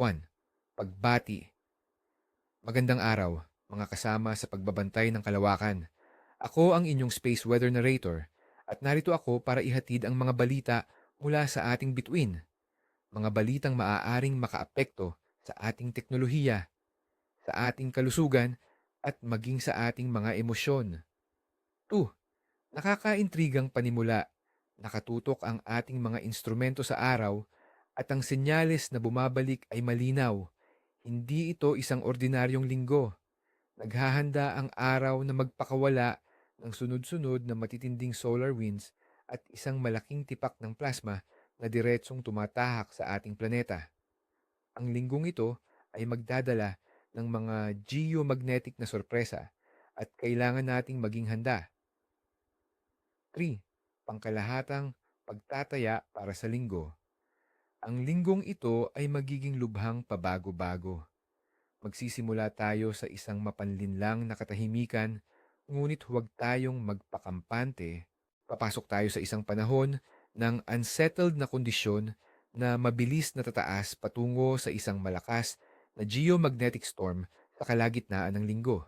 1. Pagbati Magandang araw, mga kasama sa pagbabantay ng kalawakan. Ako ang inyong space weather narrator at narito ako para ihatid ang mga balita mula sa ating bituin. Mga balitang maaaring makaapekto sa ating teknolohiya, sa ating kalusugan at maging sa ating mga emosyon. 2. Nakakaintrigang panimula. Nakatutok ang ating mga instrumento sa araw at ang senyales na bumabalik ay malinaw. Hindi ito isang ordinaryong linggo. Naghahanda ang araw na magpakawala ng sunod-sunod na matitinding solar winds at isang malaking tipak ng plasma na diretsong tumatahak sa ating planeta. Ang linggong ito ay magdadala ng mga geomagnetic na sorpresa at kailangan nating maging handa. 3. Pangkalahatang pagtataya para sa linggo. Ang linggong ito ay magiging lubhang pabago-bago. Magsisimula tayo sa isang mapanlinlang na katahimikan, ngunit huwag tayong magpakampante. Papasok tayo sa isang panahon ng unsettled na kondisyon na mabilis na tataas patungo sa isang malakas na geomagnetic storm sa kalagitnaan ng linggo.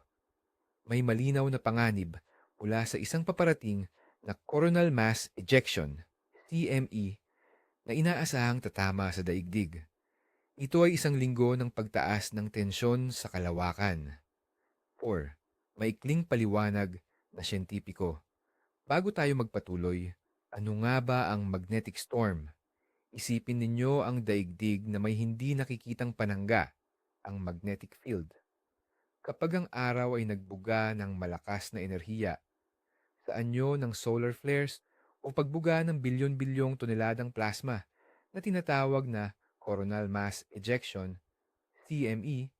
May malinaw na panganib mula sa isang paparating na coronal mass ejection, CME, na inaasahang tatama sa daigdig. Ito ay isang linggo ng pagtaas ng tensyon sa kalawakan. 4. Maikling paliwanag na siyentipiko. Bago tayo magpatuloy, ano nga ba ang magnetic storm? Isipin ninyo ang daigdig na may hindi nakikitang panangga, ang magnetic field. Kapag ang araw ay nagbuga ng malakas na enerhiya, sa anyo ng solar flares o pagbuga ng bilyon-bilyong toneladang plasma na tinatawag na coronal mass ejection, CME,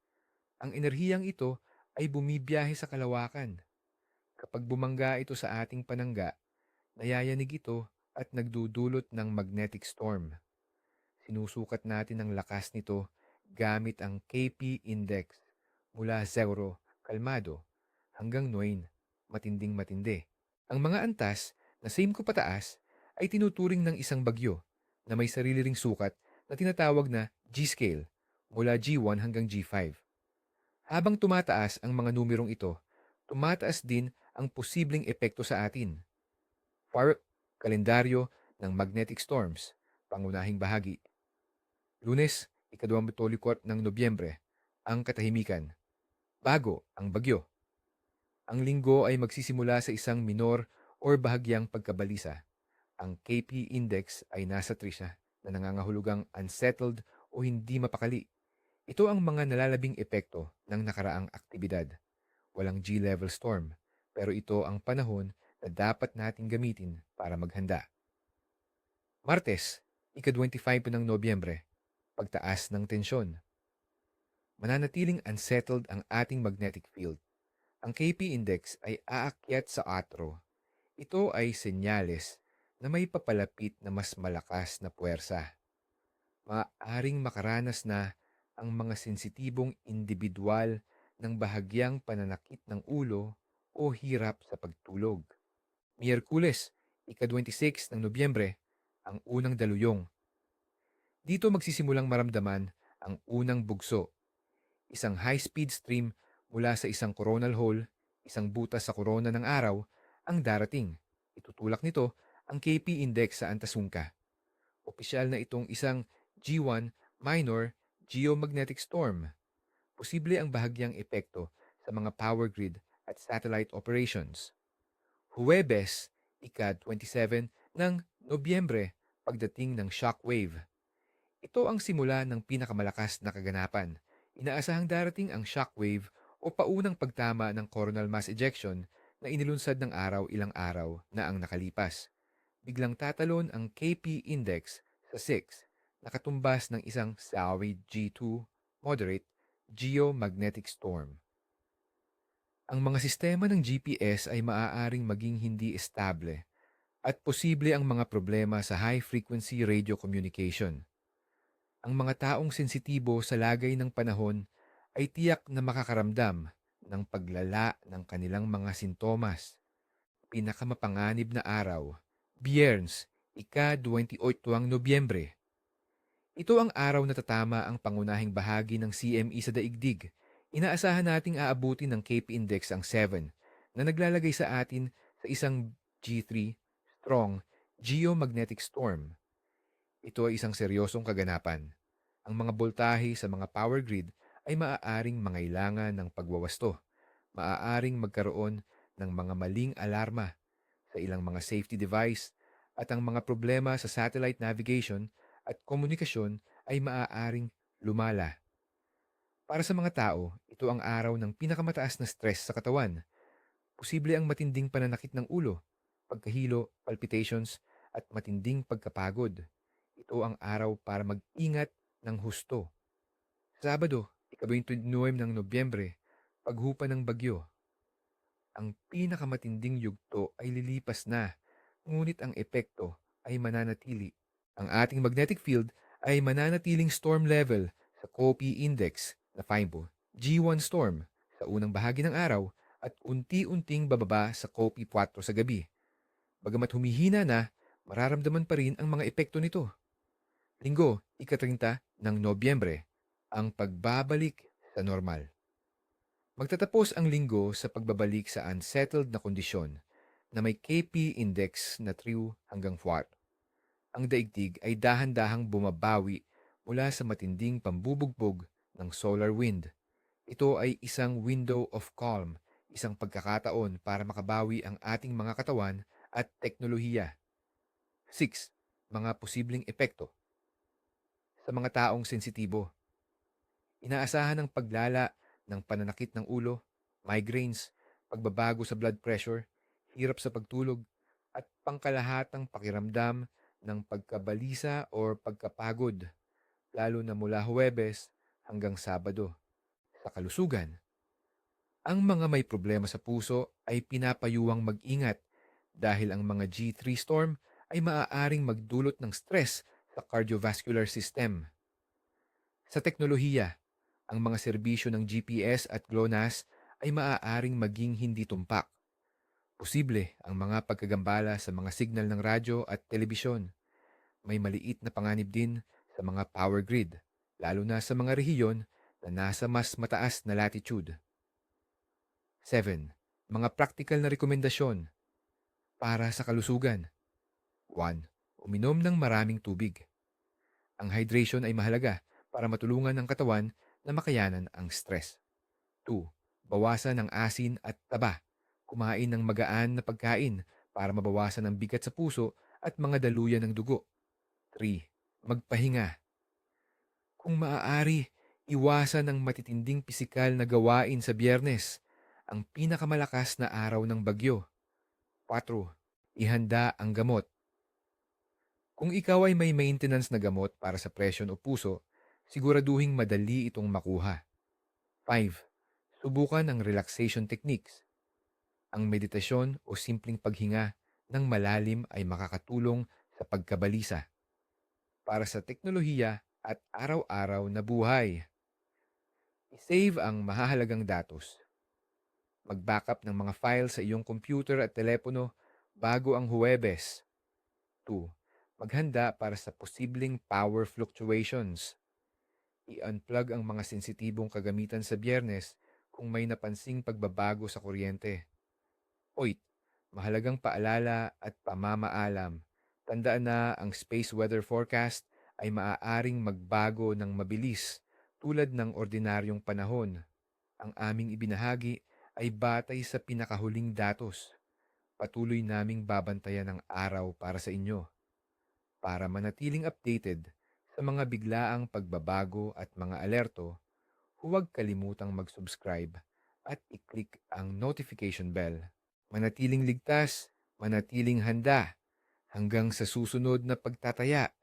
ang enerhiyang ito ay bumibiyahe sa kalawakan. Kapag bumangga ito sa ating panangga, nayayanig ito at nagdudulot ng magnetic storm. Sinusukat natin ang lakas nito gamit ang KP index mula 0, kalmado, hanggang 9, matinding matindi. Ang mga antas na same ko pataas ay tinuturing ng isang bagyo na may sarili ring sukat na tinatawag na G-scale mula G1 hanggang G5. Habang tumataas ang mga numerong ito, tumataas din ang posibleng epekto sa atin. Far kalendaryo ng magnetic storms, pangunahing bahagi. Lunes, ikadwamputolikot ng Nobyembre, ang katahimikan. Bago ang bagyo. Ang linggo ay magsisimula sa isang minor or bahagyang pagkabalisa. Ang KP index ay nasa 3 siya na nangangahulugang unsettled o hindi mapakali. Ito ang mga nalalabing epekto ng nakaraang aktibidad. Walang G-level storm, pero ito ang panahon na dapat nating gamitin para maghanda. Martes, ika-25 ng Nobyembre, pagtaas ng tensyon. Mananatiling unsettled ang ating magnetic field. Ang KP index ay aakyat sa atro. Ito ay senyales na may papalapit na mas malakas na puwersa. Maaring makaranas na ang mga sensitibong individual ng bahagyang pananakit ng ulo o hirap sa pagtulog. Miyerkules, ika-26 ng Nobyembre, ang unang daluyong. Dito magsisimulang maramdaman ang unang bugso. Isang high-speed stream mula sa isang coronal hole, isang butas sa korona ng araw, ang darating. Itutulak nito ang KP index sa antasungka. Opisyal na itong isang G1 minor geomagnetic storm. Posible ang bahagyang epekto sa mga power grid at satellite operations. Huwebes, ika-27 ng Nobyembre, pagdating ng shockwave. Ito ang simula ng pinakamalakas na kaganapan. Inaasahang darating ang shockwave o paunang pagtama ng coronal mass ejection na inilunsad ng araw ilang araw na ang nakalipas. Biglang tatalon ang KP index sa 6, nakatumbas ng isang Sawi G2 moderate geomagnetic storm. Ang mga sistema ng GPS ay maaaring maging hindi estable at posible ang mga problema sa high-frequency radio communication. Ang mga taong sensitibo sa lagay ng panahon ay tiyak na makakaramdam ng paglala ng kanilang mga sintomas. Pinakamapanganib na araw, Biyerns, ika-28 Nobyembre. Ito ang araw na tatama ang pangunahing bahagi ng CME sa daigdig. Inaasahan nating aabutin ng KP Index ang 7 na naglalagay sa atin sa isang G3 strong geomagnetic storm. Ito ay isang seryosong kaganapan. Ang mga boltahe sa mga power grid ay maaaring mangailangan ng pagwawasto. Maaaring magkaroon ng mga maling alarma sa ilang mga safety device at ang mga problema sa satellite navigation at komunikasyon ay maaaring lumala. Para sa mga tao, ito ang araw ng pinakamataas na stress sa katawan. Posible ang matinding pananakit ng ulo, pagkahilo, palpitations, at matinding pagkapagod. Ito ang araw para mag-ingat ng husto. Sabado, ika-29 ng Nobyembre, paghupa ng bagyo. Ang pinakamatinding yugto ay lilipas na, ngunit ang epekto ay mananatili. Ang ating magnetic field ay mananatiling storm level sa COPE index na FIMBO G1 storm sa unang bahagi ng araw at unti-unting bababa sa COPE 4 sa gabi. Bagamat humihina na, mararamdaman pa rin ang mga epekto nito. Linggo, ika-30 ng Nobyembre, ang pagbabalik sa normal. Magtatapos ang linggo sa pagbabalik sa unsettled na kondisyon na may KP index na 3 hanggang 4. Ang daigdig ay dahan-dahang bumabawi mula sa matinding pambubugbog ng solar wind. Ito ay isang window of calm, isang pagkakataon para makabawi ang ating mga katawan at teknolohiya. 6. Mga posibleng epekto. Sa mga taong sensitibo, inaasahan ang paglala ng pananakit ng ulo, migraines, pagbabago sa blood pressure, hirap sa pagtulog, at pangkalahatang pakiramdam ng pagkabalisa o pagkapagod, lalo na mula Huwebes hanggang Sabado. Sa kalusugan, ang mga may problema sa puso ay pinapayuwang mag-ingat dahil ang mga G3 storm ay maaaring magdulot ng stress sa cardiovascular system. Sa teknolohiya, ang mga serbisyo ng GPS at GLONASS ay maaaring maging hindi tumpak. Posible ang mga pagkagambala sa mga signal ng radyo at telebisyon. May maliit na panganib din sa mga power grid, lalo na sa mga rehiyon na nasa mas mataas na latitude. 7. Mga practical na rekomendasyon para sa kalusugan. 1. Uminom ng maraming tubig. Ang hydration ay mahalaga para matulungan ang katawan na makayanan ang stress. 2. Bawasan ang asin at taba. Kumain ng magaan na pagkain para mabawasan ang bigat sa puso at mga daluyan ng dugo. 3. Magpahinga. Kung maaari, iwasan ang matitinding pisikal na gawain sa biyernes, ang pinakamalakas na araw ng bagyo. 4. Ihanda ang gamot. Kung ikaw ay may maintenance na gamot para sa presyon o puso, siguraduhing madali itong makuha. 5. Subukan ang relaxation techniques. Ang meditasyon o simpleng paghinga ng malalim ay makakatulong sa pagkabalisa. Para sa teknolohiya at araw-araw na buhay. I-save ang mahahalagang datos. Mag-backup ng mga file sa iyong computer at telepono bago ang Huwebes. 2. Maghanda para sa posibleng power fluctuations i-unplug ang mga sensitibong kagamitan sa biyernes kung may napansing pagbabago sa kuryente. Oit, mahalagang paalala at pamamaalam. Tandaan na ang space weather forecast ay maaaring magbago ng mabilis tulad ng ordinaryong panahon. Ang aming ibinahagi ay batay sa pinakahuling datos. Patuloy naming babantayan ang araw para sa inyo. Para manatiling updated, sa mga biglaang pagbabago at mga alerto, huwag kalimutang mag-subscribe at i-click ang notification bell. Manatiling ligtas, manatiling handa, hanggang sa susunod na pagtataya